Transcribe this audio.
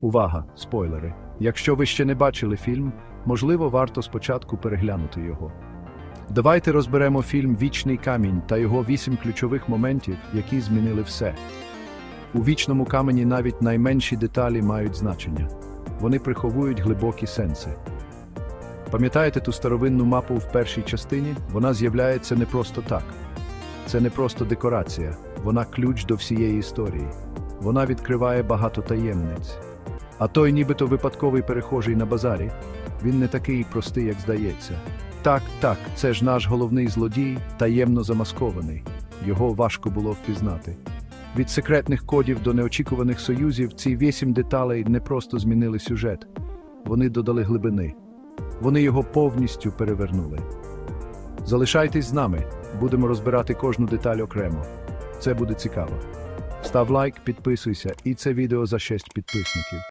Увага, спойлери. Якщо ви ще не бачили фільм, можливо, варто спочатку переглянути його. Давайте розберемо фільм Вічний камінь та його вісім ключових моментів, які змінили все. У вічному камені навіть найменші деталі мають значення. Вони приховують глибокі сенси. Пам'ятаєте ту старовинну мапу в першій частині? Вона з'являється не просто так. Це не просто декорація, вона ключ до всієї історії. Вона відкриває багато таємниць. А той, нібито випадковий перехожий на базарі, він не такий простий, як здається. Так, так, це ж наш головний злодій, таємно замаскований. Його важко було впізнати. Від секретних кодів до неочікуваних союзів ці вісім деталей не просто змінили сюжет, вони додали глибини. Вони його повністю перевернули. Залишайтесь з нами, будемо розбирати кожну деталь окремо. Це буде цікаво. Став лайк, підписуйся, і це відео за 6 підписників.